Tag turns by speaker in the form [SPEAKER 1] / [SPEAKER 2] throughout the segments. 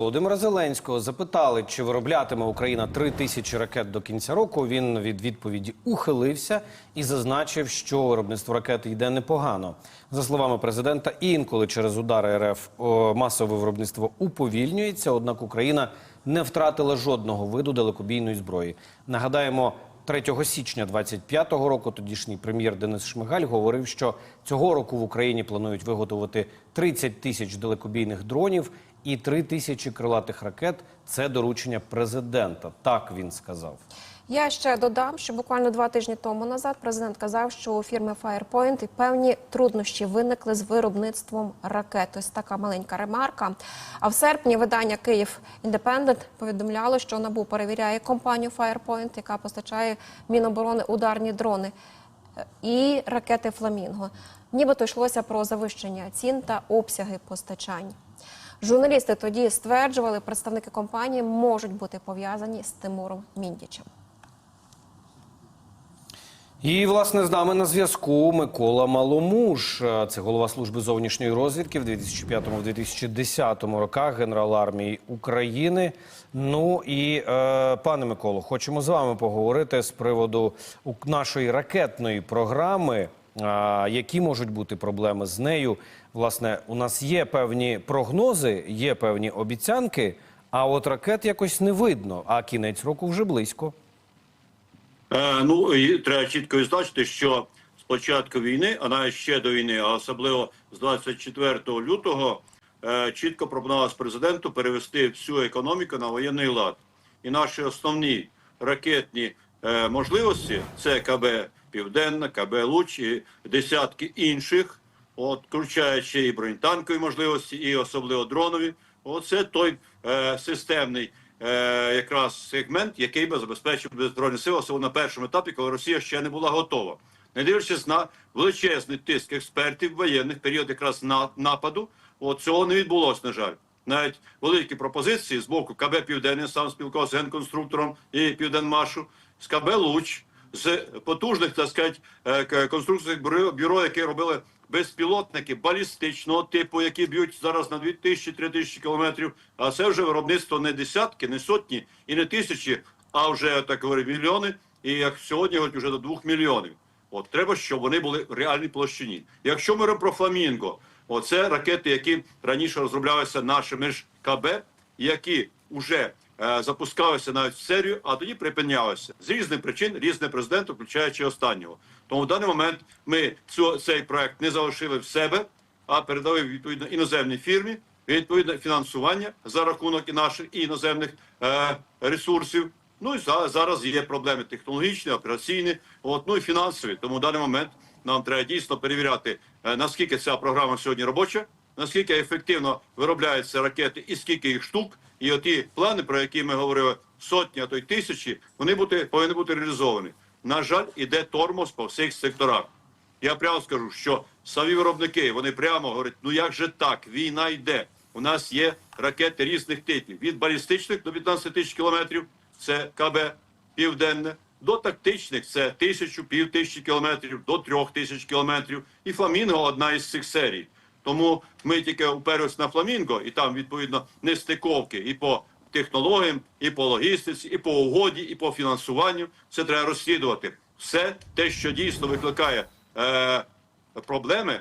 [SPEAKER 1] Володимира Зеленського запитали, чи вироблятиме Україна три тисячі ракет до кінця року. Він від відповіді ухилився і зазначив, що виробництво ракет йде непогано. За словами президента, інколи через удари РФ масове виробництво уповільнюється. Однак Україна не втратила жодного виду далекобійної зброї. Нагадаємо. 3 січня 25-го року тодішній прем'єр Денис Шмигаль говорив, що цього року в Україні планують виготовити 30 тисяч далекобійних дронів і 3 тисячі крилатих ракет. Це доручення президента. Так він сказав.
[SPEAKER 2] Я ще додам, що буквально два тижні тому назад президент казав, що у фірми Firepoint певні труднощі виникли з виробництвом ракет. Ось така маленька ремарка. А в серпні видання Київ Індепендент повідомляло, що НАБУ перевіряє компанію Firepoint, яка постачає Міноборони ударні дрони е, і ракети Фламінго. Нібито йшлося про завищення цін та обсяги постачань. Журналісти тоді стверджували, представники компанії можуть бути пов'язані з Тимуром Міндічем.
[SPEAKER 1] І власне з нами на зв'язку Микола Маломуж. Е, Це голова служби зовнішньої розвідки в 2005-2010 роках, генерал армії України. Ну і е, пане Миколо, хочемо з вами поговорити з приводу нашої ракетної програми. Які можуть бути проблеми з нею? Власне, у нас є певні прогнози, є певні обіцянки, а от ракет якось не видно. А кінець року вже близько.
[SPEAKER 3] Е, ну і треба чітко відзначити, що з початку війни, а навіть ще до війни, а особливо з 24 лютого, е, чітко пропонувалось президенту перевести всю економіку на воєнний лад. І наші основні ракетні е, можливості це КБ Південна, КБ Луч і десятки інших, от включаючи і бронетанкові можливості, і особливо дронові. Оце той е, системний е, якраз сегмент, який би забезпечив би збройні сили, особливо на першому етапі, коли Росія ще не була готова. Не дивлячись на величезний тиск експертів воєнних період якраз на нападу, от цього не відбулося, на жаль. Навіть великі пропозиції з боку КБ Південний сам спілкувався з генконструктором і Південмашу, з КБ Луч, з потужних, так сказати, е, конструкційних бюро, бюро, які робили безпілотники балістичного типу, які б'ють зараз на 2000-3000 кілометрів. А це вже виробництво не десятки, не сотні і не тисячі, а вже так говорю, мільйони. І як сьогодні говорять, вже до двох мільйонів. От треба, щоб вони були в реальній площині. Якщо ми говоримо про фламінго, оце ракети, які раніше розроблялися нашими ж КБ, які вже запускалися навіть в серію, а тоді припинялися з різних причин, різне президент, включаючи останнього. Тому в даний момент ми цю, цей проект не залишили в себе, а передали відповідно іноземній фірмі відповідне фінансування за рахунок і наших і іноземних е, ресурсів. Ну і за, зараз є проблеми технологічні, операційні, от ну і фінансові. Тому в даний момент нам треба дійсно перевіряти, е, наскільки ця програма сьогодні робоча, наскільки ефективно виробляються ракети і скільки їх штук. І оті плани, про які ми говорили, сотні, а то й тисячі, вони бути, повинні бути реалізовані. На жаль, іде тормоз по всіх секторах. Я прямо скажу, що самі виробники вони прямо говорять: ну як же так? Війна йде. У нас є ракети різних типів від балістичних до 15 тисяч кілометрів. Це КБ Південне, до тактичних це тисячу, пів тисячі кілометрів, до трьох тисяч кілометрів. І Фламінго одна із цих серій. Тому ми тільки уперлись на Фламінго, і там відповідно нестиковки і по технологіям, і по логістиці, і по угоді, і по фінансуванню. Це треба розслідувати. Все те, що дійсно викликає е, проблеми,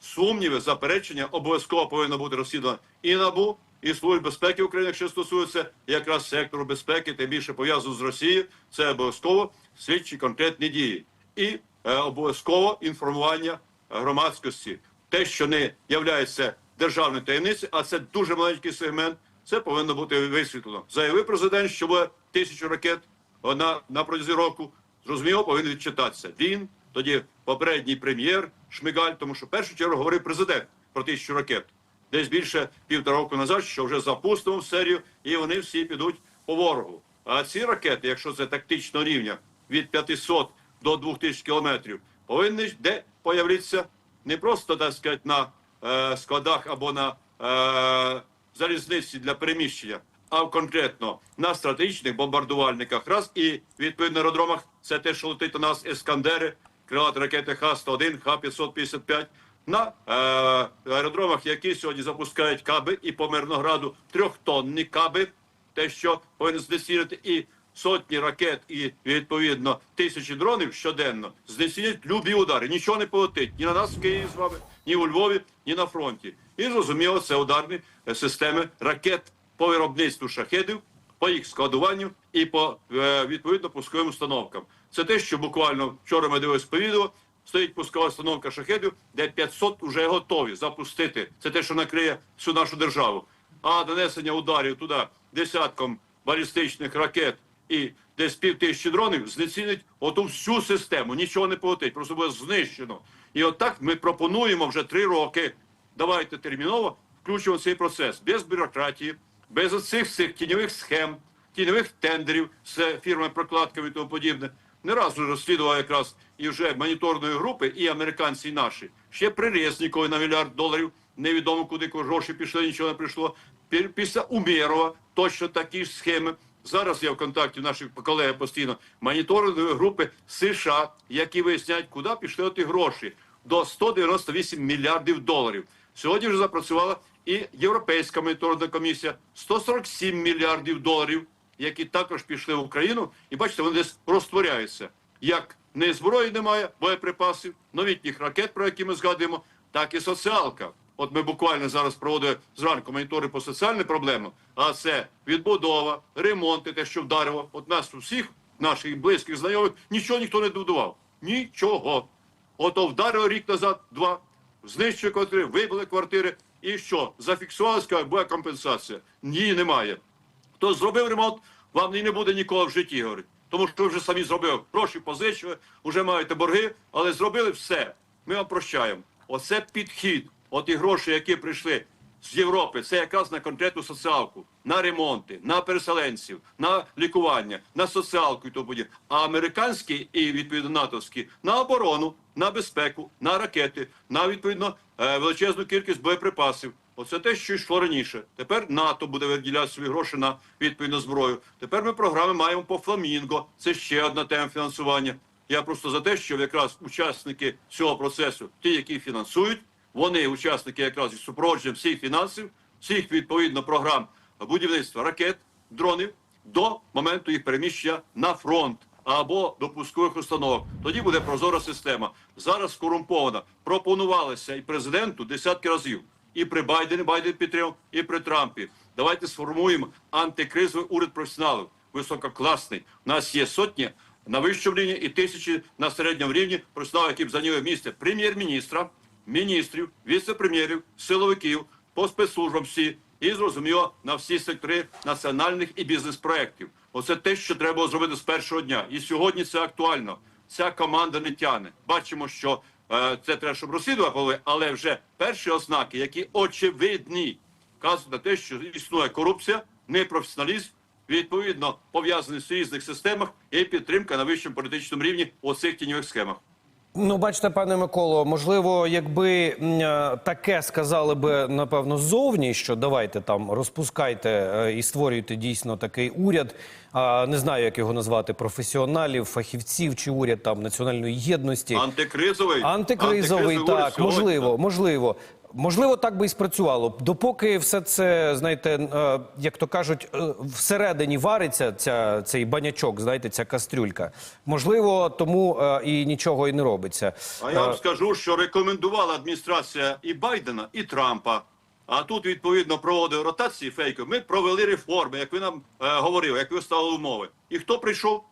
[SPEAKER 3] сумніви, заперечення, обов'язково повинно бути розслідувано і НАБУ, і Служба безпеки України, якщо стосується якраз сектору безпеки, тим більше пов'язано з Росією. Це обов'язково слідчі конкретні дії і е, обов'язково інформування громадськості. Те, що не являється державною таємницею, а це дуже маленький сегмент. Це повинно бути висвітлено. Заявив президент, що буде тисячу ракет на, на протязі року. Зрозуміло, повинен відчитатися. Він тоді попередній прем'єр Шмигаль, тому що в першу чергу говорив президент про тисячу ракет. Десь більше півтора року назад, що вже запустимо в серію, і вони всі підуть по ворогу. А ці ракети, якщо це тактичного рівня від 500 до 2000 кілометрів, повинні де появитися не просто так сказати, на е, складах або на е, залізниці для переміщення, а конкретно на стратегічних бомбардувальниках. Раз і відповідно аеродромах це те, що летить у нас Ескандери, крилаті ракети Х-101, Х-555. на е, аеродромах, які сьогодні запускають каби, і по Мирнограду трьохтонні каби, те, що повинен знецінити, і сотні ракет, і відповідно тисячі дронів щоденно знецінять любі удари. Нічого не полетить ні на нас в Києві з вами, ні у Львові, ні на фронті. І зрозуміло, це ударні е, системи ракет по виробництву шахедів, по їх складуванню і по е, відповідно пусковим установкам. Це те, що буквально вчора ми дивилися по відео. Стоїть пускова установка шахедів, де 500 вже готові запустити. Це те, що накриє всю нашу державу. А нанесення ударів туди десятком балістичних ракет і десь пів тисячі дронів знецінить оту всю систему. Нічого не полетить, просто буде знищено. І отак ми пропонуємо вже три роки. Давайте терміново включимо цей процес без бюрократії, без оцих всіх тіньових схем, тіньових тендерів з фірмами-прокладками і тому подібне. Не раз вже розслідував якраз і вже моніторної групи, і американці, і наші. Ще при Резнікові на мільярд доларів. Невідомо куди гроші пішли, нічого не прийшло. Пі- Після Умєрова точно такі ж схеми. Зараз я в контакті наших колег постійно моніторингової групи США, які виясняють, куди пішли ті гроші до 198 мільярдів доларів. Сьогодні вже запрацювала і Європейська моніторингова комісія 147 мільярдів доларів, які також пішли в Україну. І бачите, вони десь розтворяються. Як не зброї немає, боєприпасів, новітніх ракет, про які ми згадуємо, так і соціалка. От ми буквально зараз проводимо зранку монітори по соціальним проблемам, а це відбудова, ремонти, те, що вдарило. От нас у всіх наших близьких знайомих нічого ніхто не добудував. Нічого. Ото вдарило рік назад, два, знищили квартири, вибили квартири. І що? Зафіксувалася, буде компенсація. Ні, немає. Хто зробив ремонт, вам і не буде ніколи в житті, говорить. Тому що ви вже самі зробили. Гроші позичили, вже маєте борги, але зробили все. Ми вам прощаємо. Оце підхід. От і гроші, які прийшли з Європи, це якраз на конкретну соціалку, на ремонти, на переселенців, на лікування, на соціалку і тому подібне. А американські і відповідно натовські на оборону, на безпеку, на ракети, на відповідно е, величезну кількість боєприпасів. Оце те, що йшло раніше. Тепер НАТО буде виділяти свої гроші на відповідну зброю. Тепер ми програми маємо по фламінго. Це ще одна тема фінансування. Я просто за те, що якраз учасники цього процесу, ті, які фінансують, вони учасники якраз із супроводженням всіх фінансів, всіх відповідно програм будівництва ракет, дронів до моменту їх переміщення на фронт або до пускових установок. Тоді буде прозора система. Зараз корумпована. Пропонувалися і президенту десятки разів. І при Байдені Байден підтримав, і при Трампі. Давайте сформуємо антикризовий уряд професіоналів. Висококласний. У нас є сотні на вищому рівні і тисячі на середньому рівні професіоналів, які б зайняли місце прем'єр-міністра, міністрів, віце-прем'єрів, силовиків, по спецслужбам всі і зрозуміло на всі сектори національних і бізнес-проєктів. Оце те, що треба зробити з першого дня. І сьогодні це актуально. Ця команда не тяне. Бачимо, що е, це треба, щоб розслідували, але вже перші ознаки, які очевидні, вказують на те, що існує корупція, непрофесіоналізм, відповідно пов'язаний з різних системах і підтримка на вищому політичному рівні у цих тіньових схемах.
[SPEAKER 1] Ну, бачите, пане Миколо, можливо, якби е, таке сказали би напевно ззовні, що давайте там розпускайте е, і створюйте дійсно такий уряд. Не знаю, як його назвати професіоналів, фахівців чи уряд там національної єдності.
[SPEAKER 3] Антикризовий,
[SPEAKER 1] Антикризовий,
[SPEAKER 3] антикризовий
[SPEAKER 1] так,
[SPEAKER 3] уряд
[SPEAKER 1] можливо, можливо. Можливо, так би і спрацювало. Допоки все це, знаєте, е, як то кажуть, е, всередині вариться ця, цей банячок, знаєте, ця кастрюлька. Можливо, тому е, і нічого і не робиться.
[SPEAKER 3] А я вам скажу, що рекомендувала адміністрація і Байдена, і Трампа. А тут відповідно проводив ротації фейкові. Ми провели реформи, як ви нам е, говорили, як ви ставили умови. І хто прийшов?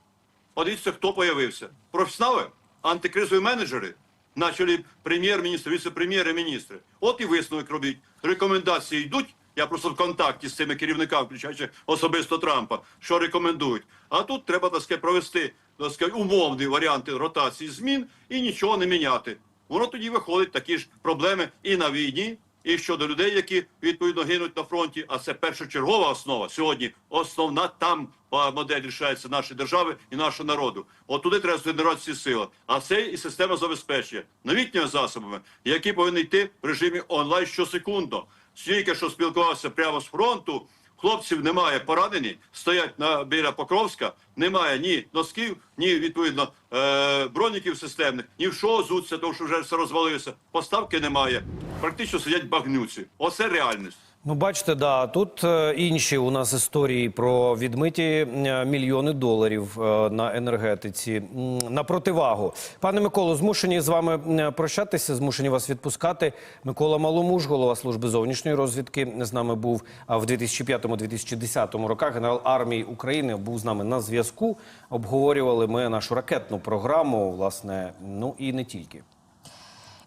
[SPEAKER 3] Подивіться, хто появився. Професіонали, антикризові менеджери, на чолі прем'єр-міністр, віце-прем'єр і міністри. От і висновок робіть. Рекомендації йдуть. Я просто в контакті з цими керівниками, включаючи особисто Трампа, що рекомендують. А тут треба так сказати, провести так сказати, умовні варіанти ротації змін і нічого не міняти. Воно тоді виходить такі ж проблеми і на війні, і щодо людей, які відповідно гинуть на фронті. А це першочергова основа сьогодні. Основна там модель рішається нашої держави і нашого народу. От туди треба згенерувати всі сили. А це і система забезпечення новітніми засобами, які повинні йти в режимі онлайн щосекундно. Стільки, що спілкувався прямо з фронту, Хлопців немає поранені, стоять на біля Покровська, немає ні носків, ні відповідно е, броніків системних, ні в що зуться, тому що вже все розвалився. Поставки немає. Практично сидять багнюці. Оце реальність.
[SPEAKER 1] Ну, бачите, да, тут е, інші у нас історії про відмиті е, мільйони доларів е, на енергетиці. На противагу. Пане Миколо, змушені з вами прощатися, змушені вас відпускати. Микола Маломуж, голова служби зовнішньої розвідки, з нами був в 2005-2010 роках. Генерал армії України був з нами на зв'язку. Обговорювали ми нашу ракетну програму, власне, ну і не тільки.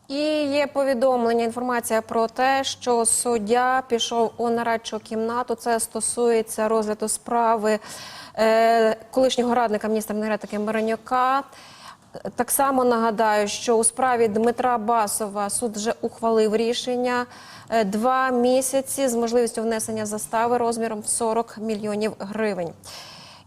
[SPEAKER 2] І є повідомлення, інформація про те, що суддя пішов у нарадчу кімнату. Це стосується розгляду справи е, колишнього радника міністра енергетики Миронюка. Так само нагадаю, що у справі Дмитра Басова суд вже ухвалив рішення е, два місяці з можливістю внесення застави розміром в 40 мільйонів гривень.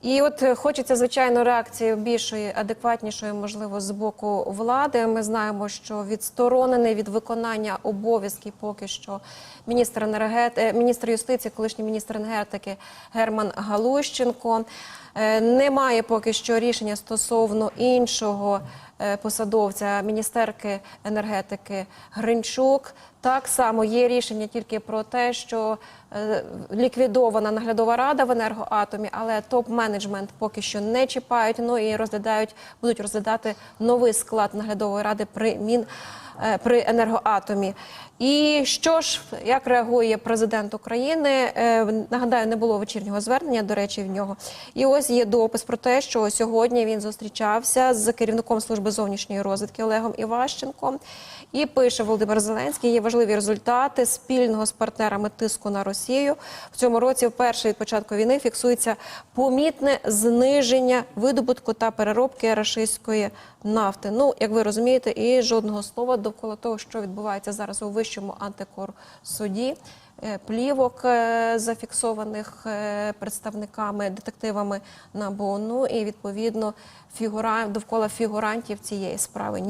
[SPEAKER 2] І от е, хочеться звичайно реакції більшої, адекватнішої, можливо, з боку влади. Ми знаємо, що відсторонений від виконання обов'язків поки що міністр енергет... міністр юстиції, колишній міністр енергетики Герман Галущенко. Е, Немає поки що рішення стосовно іншого е, посадовця міністерки енергетики Гринчук. Так само є рішення тільки про те, що е, ліквідована наглядова рада в енергоатомі, але топ-менеджмент поки що не чіпають. Ну і розглядають, будуть розглядати новий склад наглядової ради при мін е, при енергоатомі. І що ж, як реагує президент України? Е, Нагадаю, не було вечірнього звернення, до речі, в нього. І ось є допис про те, що сьогодні він зустрічався з керівником служби зовнішньої розвідки Олегом Іващенком. І пише Володимир Зеленський: є важливі результати спільного з партнерами тиску на Росію. В цьому році, вперше від початку війни, фіксується помітне зниження видобутку та переробки рашистської нафти. Ну, як ви розумієте, і жодного слова довкола того, що відбувається зараз у вищому антикорсуді. Е, Плівок е, зафіксованих е, представниками, детективами НАБУ, ну і відповідно фігура довкола фігурантів цієї справи.